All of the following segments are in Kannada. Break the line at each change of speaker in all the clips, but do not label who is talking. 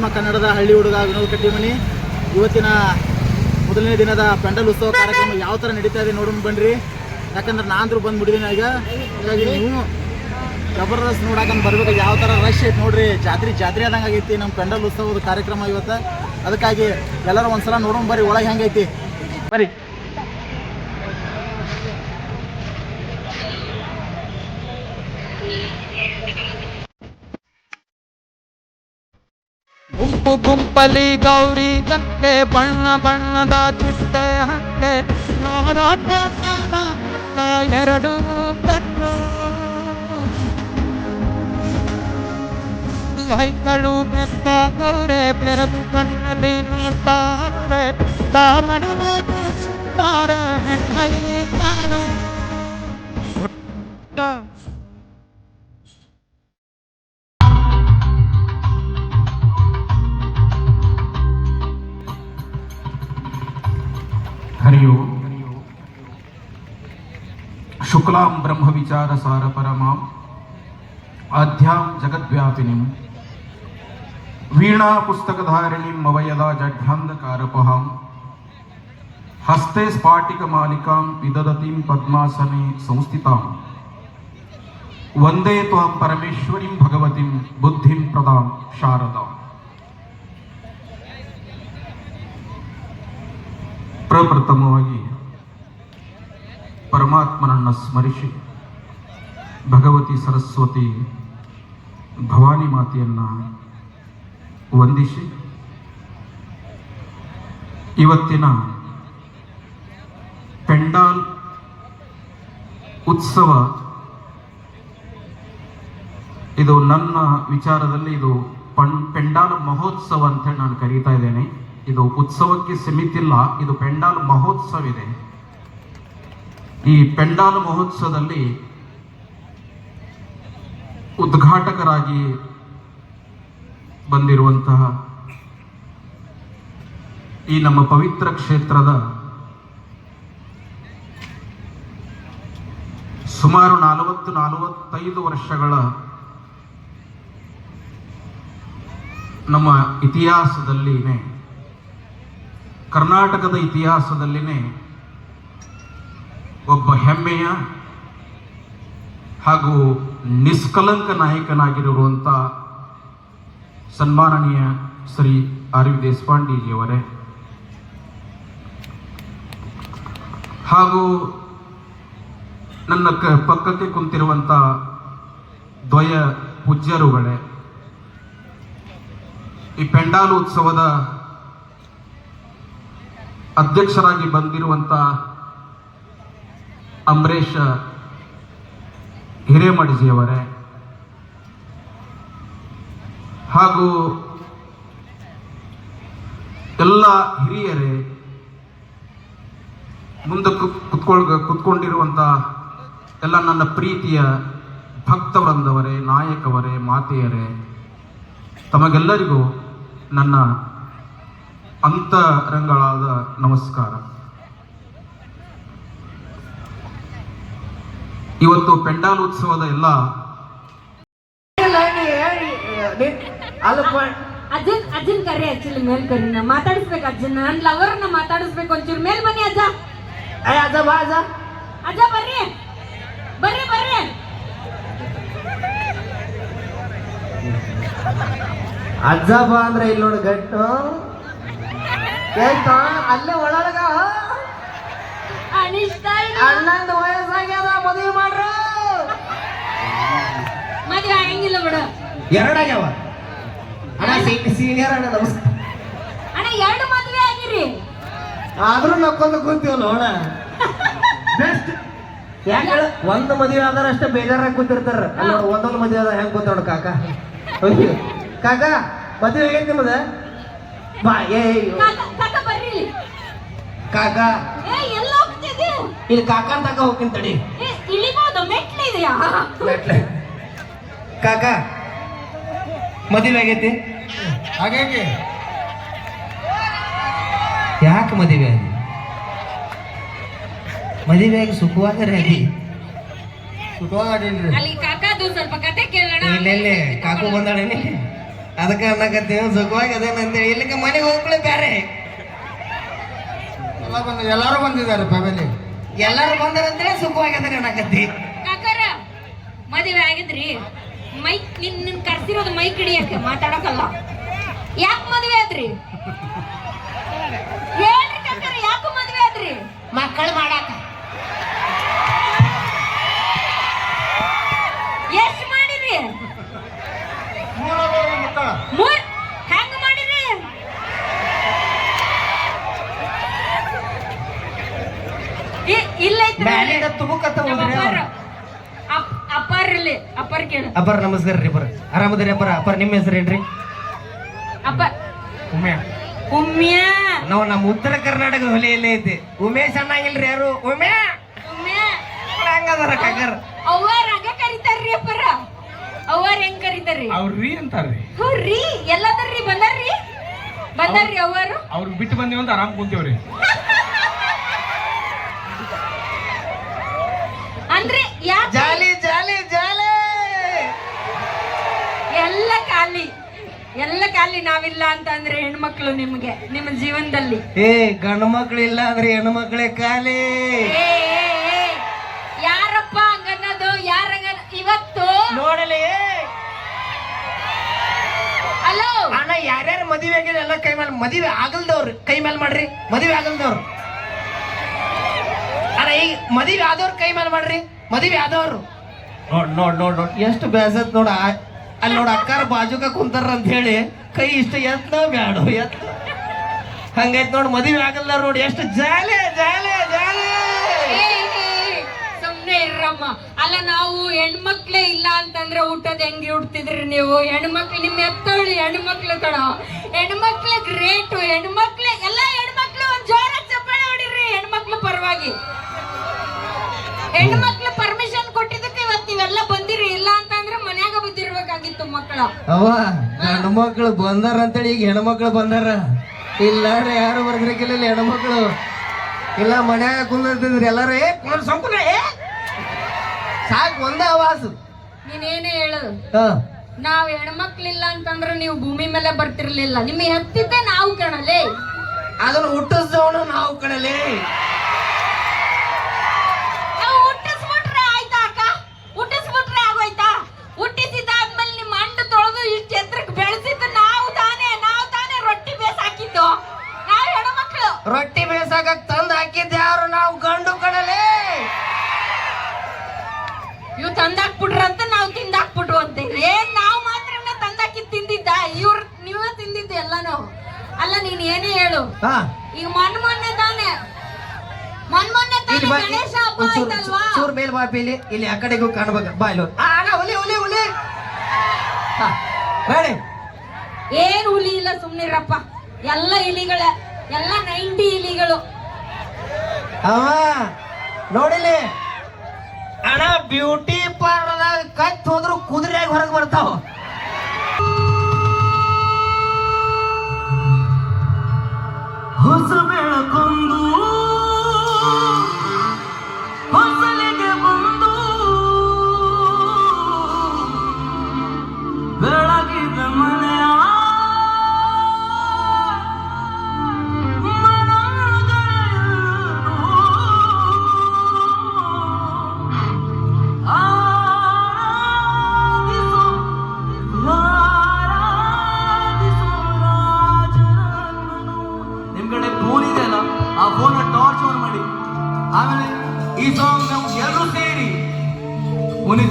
ನಿಮ್ಮ ಕನ್ನಡದ ಹಳ್ಳಿ ಹುಡುಗ ವಿನೋದ್ ಕಟ್ಟಿಮನಿ. ಇವತ್ತಿನ ಮೊದಲನೇ ದಿನದ ಪೆಂಡಲ್ ಉತ್ಸವ ಕಾರ್ಯಕ್ರಮ ಯಾವ ಥರ ನಡೀತಾ ಇದೆ ನೋಡೋಣ ಬನ್ರಿ. ಯಾಕಂದ್ರೆ ನಾನಂದ್ರೂ ಬಂದ್ಬಿಟ್ಟಿದ್ದೀನಿ ಈಗ. ಹಾಗಾಗಿ ನೀವು ಜಬರ್ದಸ್ತ್ ನೋಡಕಂತ ಬರ್ಬೇಕು. ಯಾವ ಥರ ರಶ್ ಐತೆ ನೋಡ್ರಿ. ಜಾತ್ರೆ ಜಾತ್ರೆ ಆದಂಗೆ ಆಗೈತಿ ನಮ್ಮ ಪೆಂಡಲ್ ಉತ್ಸವದ ಕಾರ್ಯಕ್ರಮ ಇವತ್ತು. ಅದಕ್ಕಾಗಿ ಎಲ್ಲರೂ ಒಂದ್ಸಲ ನೋಡೋಣ ಬರ್ರಿ ಒಳಗೆ ಹೆಂಗೈತಿ? ಬರ್ರಿ
ಗುಂಪು ಗುಂಪಲಿ ಗೌರಿ ಗಂಗೆ ಬಣ್ಣ ಬಣ್ಣದ ಚಿಟ್ಟೆ ಹಂಗೆ ನೋಡೋಣ ಎರಡು ಕಣ್ಣು ಮೈಗಳು ಬೆತ್ತಾಗವ್ರೆ ಬೆರದು ಕಣ್ಣಲ್ಲಿ ನೋಡ್ತಾರೆ ತಾಮಣ ತಾರ ಹೆಣ್ಣೈ ತಾನು
ಹರಿ ಓಂ ಶುಕ್ಲಾಂ ಬ್ರಹ್ಮ ವಿಚಾರ ಸಾರ ಪರಮಾಂ. ಆಧ್ಯಾಂ ಜಗದ್ವ್ಯಾಪಿನಿಂ. ವೀಣಾ ಪುಸ್ತಕಧಾರಿಣಿಂ ಅವಯದ ಜಡ್ಢಾಂಧಕಾರಪಹಾಂ ಹಸ್ತೆ ಸ್ಫಾಟಿಕ ಮಾಲಿಕಾಂ ವಿದದತಿಂ ಪದ್ಮಾಸನೆ ಸಂಸ್ಥಿತಾಂ. ವಂದೇ ತ್ವಾಂ ಪರಮೇಶ್ವರಿಂ ಭಗವತಿಂ ಬುದ್ಧಿಂ ಪ್ರದಾಂ ಶಾರದಾಂ. ಪ್ರಪ್ರಥಮವಾಗಿ ಪರಮಾತ್ಮನನ್ನು ಸ್ಮರಿಸಿ ಭಗವತಿ ಸರಸ್ವತಿ ಭವಾನಿ ಮಾತೆಯನ್ನು ವಂದಿಸಿ ಇವತ್ತಿನ ಪೆಂಡಾಲ್ ಉತ್ಸವ ಇದು ನನ್ನ ವಿಚಾರದಲ್ಲಿ ಇದು ಪೆಂಡಾಲ್ ಮಹೋತ್ಸವ ಅಂತ ಹೇಳಿ ನಾನು ಕರೀತಾ ಇದ್ದೇನೆ. ಇದು ಉತ್ಸವಕ್ಕೆ ಸೀಮಿತಿಲ್ಲ, ಇದು ಪೆಂಡಾಲ್ ಮಹೋತ್ಸವ ಇದೆ ಈ ಪೆಂಡಾಲ್ ಮಹೋತ್ಸವದಲ್ಲಿ ಉದ್ಘಾಟಕರಾಗಿ ಬಂದಿರುವಂತಹ ಈ ನಮ್ಮ ಪವಿತ್ರ ಕ್ಷೇತ್ರದ ಸುಮಾರು ನಲವತ್ತು, ನಲವತ್ತೈದು ವರ್ಷಗಳ ನಮ್ಮ ಇತಿಹಾಸದಲ್ಲಿನೇ ಕರ್ನಾಟಕದ ಇತಿಹಾಸದಲ್ಲಿನೇ ಒಬ್ಬ ಹೆಮ್ಮೆಯ ಹಾಗೂ ನಿಷ್ಕಲಂಕ ನಾಯಕನಾಗಿರುವಂಥ ಸನ್ಮಾನನೀಯ ಶ್ರೀ ಆರ್ ವಿ ದೇಶಪಾಂಡಿಜಿಯವರೇ. ಹಾಗೂ ನನ್ನ ಕ ಪಕ್ಕಕ್ಕೆ ಕುಂತಿರುವಂಥ ದ್ವಯ ಪೂಜ್ಯರುಗಳೇ, ಈ ಪೆಂಡಾಲ್ ಉತ್ಸವದ ಅಧ್ಯಕ್ಷರಾಗಿ ಬಂದಿರುವಂಥ ಅಂಬರೇಶ ಹಿರೇಮಡಿಜಿಯವರೇ ಹಾಗೂ ಎಲ್ಲ ಹಿರಿಯರೇ, ಮುಂದೆ ಕುತ್, ಕುತ್ಕೊಳ್ ಕುತ್ಕೊಂಡಿರುವಂಥ ಎಲ್ಲ ನನ್ನ ಪ್ರೀತಿಯ ಭಕ್ತವೃಂದವರೇ, ನಾಯಕವರೇ, ಮಾತೆಯರೇ, ತಮಗೆಲ್ಲರಿಗೂ ನನ್ನ ಅಂತರಂಗಳಾದ ನಮಸ್ಕಾರ. ಇವತ್ತು ಪೆಂಡಾಲ್ ಉತ್ಸವದ ಎಲ್ಲ
ಅಲ್ಲಪ್ಪ
ಅಜ್ಜನ್ ಅಜ್ಜನ್ ಕರಿ ಆಕ್ಚುಲಿ ಮೇಲ್ ಕರಿ ನಾ ಮಾತಾಡಿಸ್ಬೇಕು ಅಜ್ಜನ್ ನನ್ ಲವರ್ನ ಮಾತಾಡಿಸ್ಬೇಕು ಒಂಚೂರು ಮೇಲ್ ಬನ್ನಿ ಅಜ್ಜ.
ಏ ಅಜ್ಜ ಬಾ ಅಜ್ಜ.
ಅಜ್ಜ ಬರ್ರಿ. ಬರ್ರಿ ಬರ್ರಿ.
ಅಜ್ಜ ಬಾ ಅಂದ್ರೆ ಇಲ್ಲಿ ನೋಡಿ ಗಟ್ಟು ಅಲ್ಲೇ ಒಳಗ? ಅಣ್ಣಂದು ವಯಸ್ಸಾಗ್ಯದ ಮದುವೆ ಮಾಡ್ರು.
ಮದ್ವೆ ಆಗಂಗಿಲ್ಲ ಬಿಡು.
ಎರಡಾಗ್ಯಾವ? ಅಣ್ಣ ಸೀನಿಯರ್ ಅಣ್ಣ ನಮಸ್ಕಾರ.
ಅಣ್ಣ ಎರಡು ಮದ್ವೆ ಆಗಿರಿ.
ಆದ್ರೂ ನಕ್ಕೊಂದು ಕೂತೀವಲ್ಲ ಅಣ್ಣ ಬೆಸ್ಟ್ ಯಾಕೆ? ಒಂದು ಮದುವೆ ಆದ್ರೆ ಅಷ್ಟೇ ಬೇಜಾರಾಗಿ ಕೂತಿರ್ತಾರ. ಅಲ್ಲ ಒಂದೊಂದು ಮದುವೆ ಆದ ಹೆಂಗ್ ಕೂತ ನೋಡು ಕಾಕ. ಕಾಕ ಮದುವೆ ಆಗೈತಿ ನಿಮ್ಮದ ಬಾ ಏ
ಕಾಕ ಕಾಕ ಬರ್ರಿ ಇಲ್ಲಿ.
ಕಾಕ.
ಏ ಎಲ್ಲ ಹೋಗ್ತಿದ್ದೆ?
ಇಲ್ಲಿ ಕಾಕ ತಕ ಹೋಗ್ತೀನಿ ತಡಿ.
ಏ ಇಳಿಬೋದು ಮೆಟ್ಲಿದೆಯಾ
ಮೆಟ್ಲೆ. ಕಾಕ ಮದುವೆ ಆಗೈತಿ?
ಹಾಗಾಗಿ
ಯಾಕೆ ಮದುವೆ ಆಗಿ? ಮದುವೆ ಆಗಿ ಸುಖವಾದರೆ ಆಗಿ
ಸುಖವಾಗಿಲ್ರಿ
ಅಲ್ಲಿ ಕಾಕದು ಸ್ವಲ್ಪ ಕತೆ ಕೇಳೋಣ.
ಇಲ್ಲೆಲ್ಲಿ ಕಾಕು ಬಂದಾಳೇನಿ? ಅದಕ್ಕೆ ಅನ್ನಕತ್ತೀವಿ ಸುಖವಾಗಿ ಅದೇನಂತೇಳಿ ಇಲ್ಲಿಗೆ ಮನೆಗೆ ಹೋಗ್ಕೊಳ್ಳಿ ಬೇರೆ
ಎಲ್ಲ ಬಂದ ಎಲ್ಲರೂ ಬಂದಿದ್ದಾರೆ ಫ್ಯಾಮಿಲಿ
ಎಲ್ಲರೂ ಬಂದಾರಂತೇಳಿ ಸುಖವಾಗಿ ಅದೇ ಅನ್ನಕತ್ತಿ?
ಕಾಕಾರ ಮದುವೆ ಆಗಿದ್ರಿ. ಮೈಕ್ ನಿನ್ ನಿನ್ ಕರ್ಸಿರೋದು ಮೈಕ್ ಹಿಡಿಯಕ್ಕೆ ಮಾತಾಡಕಲ್ಲ? ಯಾಕೆ ಮದುವೆ ಆದ್ರಿ? ಹೇಳ್ರಿ ಕಾಕರ ಯಾಕೆ ಮದುವೆ ಆದ್ರಿ?
ಮಕ್ಕಳು ಮಾಡಾಕ
ಎಷ್ಟ್ ಮಾಡಿರಿ ಮೂರ್ ಹೆಂಗ್ ಮಾಡಿರಿ ಇ- ಇಲ್ಲ ಐತ್ರಿ.
ಬ್ಯಾಲಿಡ ತುಬುಕತ್ತ
ನಮ್ಮ
ಹೋದ್ರಿ
ಅಪ್ಪಾರು. ಅಪ್- ಅಪ್ಪಾರಿಲ್ಲಿ ಅಪ್ಪಾರ್
ನಮಸ್ಕಾರ ರೀ ಅಪ್ಪರ ಆರಾಮದ್ರಿ ಅಪ್ಪರ ಅಪ್ಪರ ನಿಮ್ಮ ಹೆಸರೇನ್ರಿ
ಅಪ್ಪ
ಉಮ್ಯಾ.
ಉಮ್ಯಾ.
ನಾವು ನಮ್ಮ ಉತ್ತರ ಕರ್ನಾಟಕ ಹೊಲೆಯಲ್ಲೇ ಐತಿ. ಉಮೇಶ್ ಚೆನ್ನಾಗಿಲ್ರಿ ಯಾರು? ಉಮ್ಯಾ.
ಉಮ್ಯಾ.
ಹಂಗದಾರ ಕಾಕರ್?
ಅವ್ವಾರ ಹಂಗ ಕರಿತಾರ್ರಿ ಅಪ್ಪರ ಅವ್ವಾರ ಹೆಂಗ್ ಕರಿತಾರ್ರಿ?
ಅವ್ರಿ ಅಂತಾರ್ರಿ.
ಹ್ಞೂರಿ ಎಲ್ಲದರ್ರಿ ಬಂದಾರ್ರಿ? ಬಂದಾರ್ರಿ ಅವ್ವಾರು?
ಅವ್ರಿಗೆ ಬಿಟ್ಟು ಬಂದೀವಿ ಅಂತ ಆರಾಮ್ ಕುಂತೀವ್ರಿ
ಅಂದ್ರೆ ಯಾಕೆ
ಜಾಲಿ ಜಾಲಿ ಜಾಲಿ
ಎಲ್ಲ ಖಾಲಿ ಎಲ್ಲ ಖಾಲಿ ನಾವಿಲ್ಲ ಅಂತ ಅಂದ್ರೆ ಹೆಣ್ಮಕ್ಳು ನಿಮ್ಗೆ ನಿಮ್ಮ ಜೀವನದಲ್ಲಿ.
ಏ ಗಂಡು ಮಕ್ಳು ಇಲ್ಲ ಅಂದ್ರೆ ಹೆಣ್ಣು ಮಕ್ಳೇ ಖಾಲಿ.
ಏ, ಏ, ಏ, ಯಾರಪ್ಪ ಹಂಗನ್ನೋದು? ಯಾರಂಗ ಇವತ್ತು
ನೋಡಲಿ.
ಹಲೋ.
ಅಣ್ಣ ಯಾರ್ಯಾರು ಮದುವೆ ಆಗಿಲ್ಲ ಎಲ್ಲ ಕೈ ಮೇಲೆ ಮದುವೆ ಆಗಲ್ದವ್ರು. ಕೈ ಮೇಲೆ ಮಾಡ್ರಿ. ಮದುವೆ ಆಗಲ್ದವ್ರು. ಅಣ್ಣ ಈಗ ಮದುವೆ ಆದವ್ರು ಕೈ ಮೇಲೆ ಮಾಡ್ರಿ. ಮದುವೆ ಆದವ್ರು. ನೋಡ್ ನೋಡ್ ನೋಡ್ ನೋಡ್. ಎಷ್ಟು ಬೇಸತ್ ನೋಡ ಅಲ್ಲಿ ನೋಡ ಅಕ್ಕಾರ ಬಾಜುಕ ಕುಂತಾರ ಅಂತ ಹೇಳಿ ಕೈ ಇಷ್ಟ ಎತ್ತ ಬ್ಯಾಡು ಎತ್ತ. ಹಂಗೈತ್ ನೋಡ್ ಮದುವೆ ಆಗಲ್ಲ ನೋಡಿ ಎಷ್ಟು ಜಾಲೆ ಜಾಲೆ ಜಾಲೆ.
ಸುಮ್ನೆ ಇರ್ರಮ್ಮ. ಅಲ್ಲ ನಾವು ಹೆಣ್ಮಕ್ಳೇ ಇಲ್ಲ ಅಂತಂದ್ರೆ ಊಟದ ಹೆಂಗೆ ಉಡ್ತಿದ್ರಿ ನೀವು? ಹೆಣ್ಮಕ್ಳು ನಿಮ್ ಎತ್ತೋಳಿ ಹೆಣ್ಮಕ್ಳು ಕಣ. ಹೆಣ್ಮಕ್ಳು ಗ್ರೇಟ್ ಹೆಣ್ಮಕ್ಳು ಎಲ್ಲ ಹೆಣ್ಮಕ್ಳು ಒಂದ್ ಜೋರ ಚಪ್ಪಾಳೆ ಹೊಡಿರಿ ಹೆಣ್ಮಕ್ಳು ಪರವಾಗಿ. ಹೆಣ್ಮಕ್ಳು ಪರ್ಮಿಷನ್ ಕೊಟ್ಟಿದ್ದಕ್ಕೆ ಇವತ್ತು ನೀವೆಲ್ಲ ಬಂದಿರಿ ಇಲ್ಲ ಅಂತಂದ್ರೆ ಮನ್ಯಾಗ ಬಿದ್ದಿರ್ಬೇಕಾಗಿತ್ತು ಮಕ್ಕಳ
ಅವ ಗಂಡು ಮಕ್ಳು ಬಂದಾರ ಅಂತೇಳಿ ಈಗ ಹೆಣ್ಮಕ್ಳು ಬಂದಾರ. ಇಲ್ಲ ಯಾರು ಬರ್ದಿರಕ್ಕಿಲ್ಲ ಇಲ್ಲಿ ಹೆಣ್ಮಕ್ಳು. ಇಲ್ಲ ಮನ್ಯಾಗ ಕುಂದಿರ್ತಿದ್ರಿ ಎಲ್ಲಾರು. ಏ ಕುಂದ್ರ ಸಂಕುನ ಏ. ಸಾಕು ಒಂದೇ ಆವಾಸು.
ನೀನೇನೇ ಹೇಳು.
ಹಾ.
ನಾವ್ ಹೆಣ್ಮಕ್ಳಿಲ್ಲ ಅಂತಂದ್ರೆ ನೀವು ಭೂಮಿ ಮೇಲೆ ಬರ್ತಿರ್ಲಿಲ್ಲ. ನಿಮಗೆ ಹತ್ತಿದ್ದೆ ನಾವು ಕಣಲೇ.
ಅದನ್ನ ಹುಟ್ಟಿಸ್ದವನು ನಾವು ಕಣಲಿ.
ಎಲ್ಲಾನು. ಅಲ್ಲ ನೀನ್ ಏನೇ ಹೇಳು.
ಹಾ.
ಈಗ ಮೊನ್ನೆ ಮೊನ್ನೆ ತಾನೇ. ಮೊನ್ನೆ ಮೊನ್ನೆ ತಾನೇ ಗಣೇಶ ಹಬ್ಬ ಆಯ್ತಲ್ವಾ?
ಚೂರ್ ಮೇಲ್ ಬಾ ಇಲ್ಲಿ ಇಲ್ಲಿ ಆ ಕಡೆಗೂ ಕಾಣ್ಬೇಕು ಬಾ ಇಲ್ಲಿ ಆ ಹುಲಿ ಹುಲಿ ಹುಲಿ. ಹಾ ರೆಡಿ
ಏನ್ ಹುಲಿ ಇಲ್ಲ ಸುಮ್ನಿರಪ್ಪ. ಎಲ್ಲ ಇಲಿಗಳ. ಎಲ್ಲ ನೈಂಟಿ ಇಲಿಗಳು.
ಅವ ನೋಡಿಲಿ. ಅಣ್ಣ ಬ್ಯೂಟಿ ಪಾರ್ಲರ್ ಕತ್ ಹೋದ್ರು ಕುದುರೆಯಾಗಿ ಹೊರಗೆ ಬರ್ತಾವ. ಹೊಸ ಬೆಳಕೊಂದು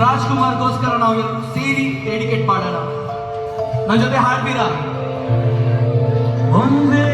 ರಾಜ್ಕುಮಾರ್ಗೋಸ್ಕರ ನಾವು ಸೇರಿ ಡೆಡಿಕೇಟ್ ಮಾಡೋಣ. ನನ್ನ ಜೊತೆ ಹಾಡ್ತೀರಾ? ಒಂದೇ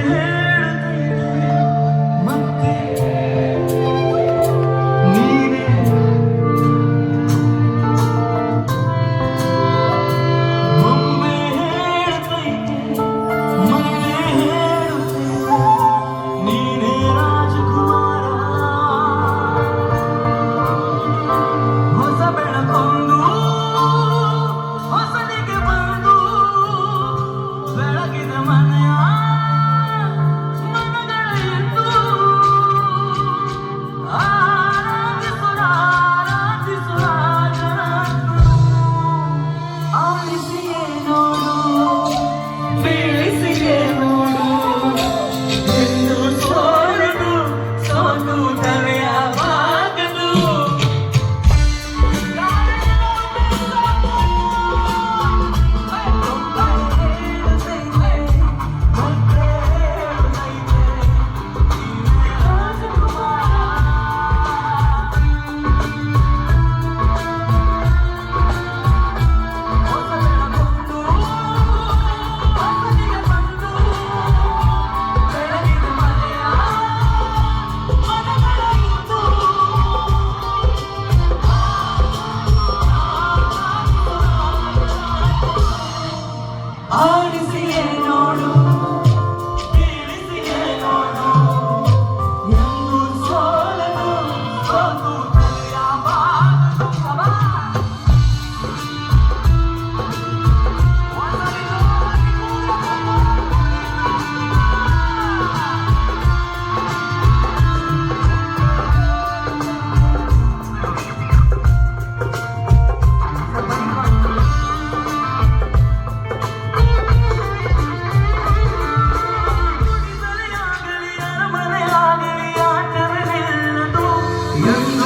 You.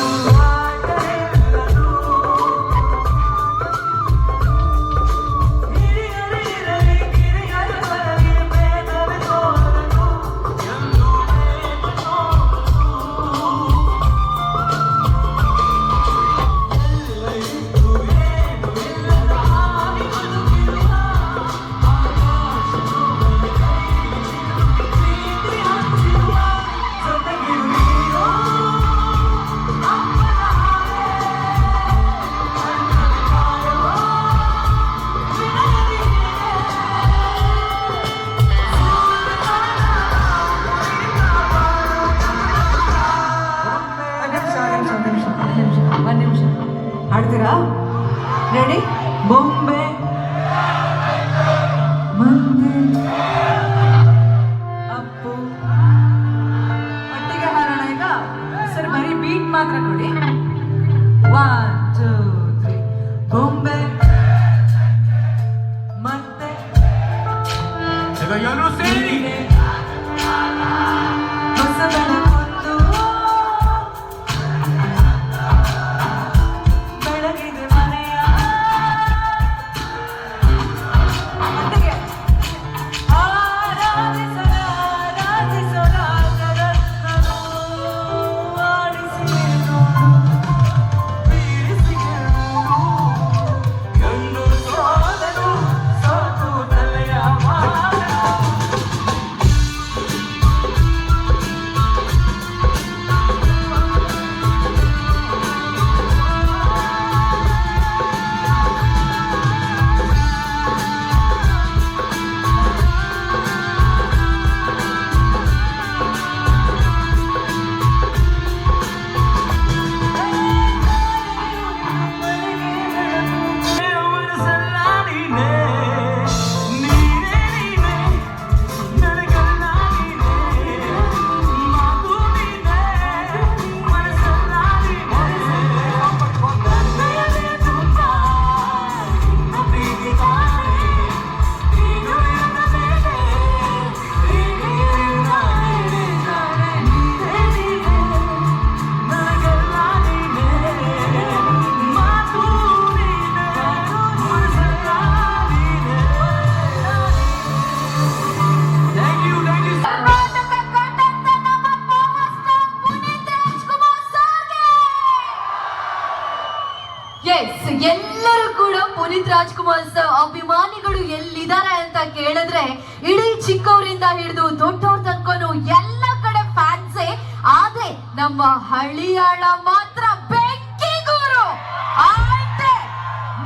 ನಮ್ಮ ಹಳಿಯಾಳ ಮಾತ್ರ ಬೆಂಕಿಗೂರು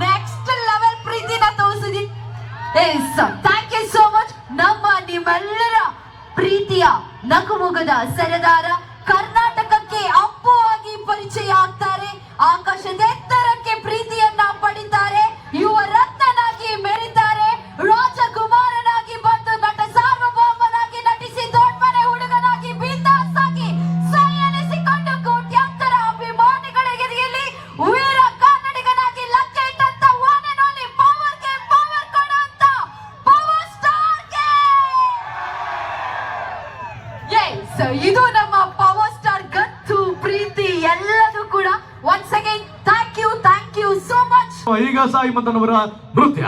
ನೆಕ್ಸ್ಟ್ ಲೆವೆಲ್ ಪ್ರೀತಿನ ತೋರಿಸಿದಿ. ಥ್ಯಾಂಕ್ ಯು ಸೋ ಮಚ್ ನಮ್ಮ ನಿಮ್ಮೆಲ್ಲರ ಪ್ರೀತಿಯ ನಗುಮುಗದ ಸರದಾರ ಕರ್ನಾಟಕಕ್ಕೆ ಅಪ್ಪು ಆಗಿ ಪರಿಚಯ ಆಗ್ತಾರೆ. ಆಕಾಶದೇ ಇದು ನಮ್ಮ ಪವರ್ ಸ್ಟಾರ್ ಗತ್ತು, ಪ್ರೀತಿ ಎಲ್ಲದೂ ಕೂಡ once again thank you thank you so much
ಈಗ ಸಾಯಿಮಂತನವರ ನೃತ್ಯ.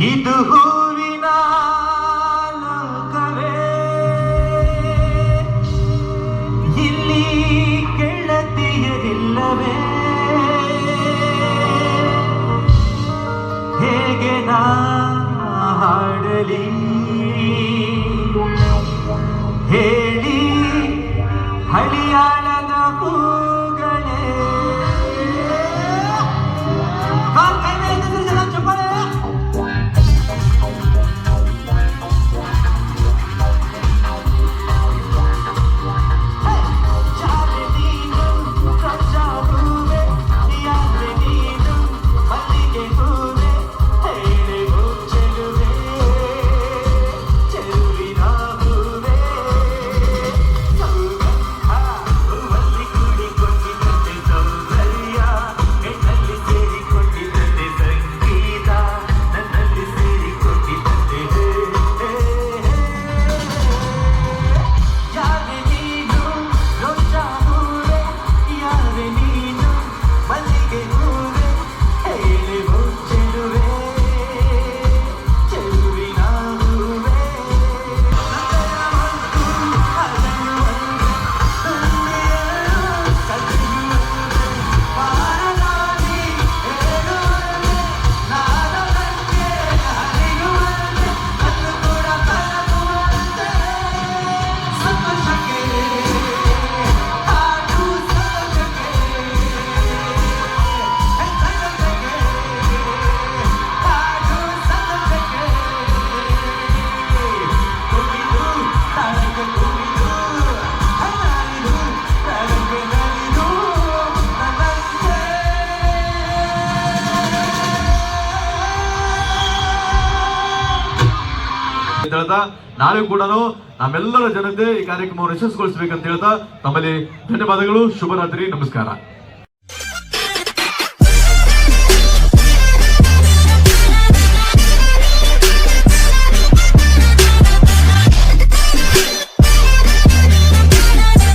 ಇದು ಹೂವಿನ ಲೋಕವೇ. ಇಲ್ಲಿ ಕೆಳತಿಯರಿಲ್ಲವೇ ಹೇಗೆ ನಾ ಹಾಡಲಿ?
ಹೇಳ್ತಾ ನಾಳೆ ಕೂಡ ನಮ್ಮೆಲ್ಲರ ಜನತೆ ಈ ಕಾರ್ಯಕ್ರಮವನ್ನು ಯಶಸ್ವಿಗೊಳಿಸಬೇಕಂತ ಹೇಳ್ತಾ ತಮ್ಮಲ್ಲಿ ಧನ್ಯವಾದಗಳು ಶುಭರಾತ್ರಿ ನಮಸ್ಕಾರ.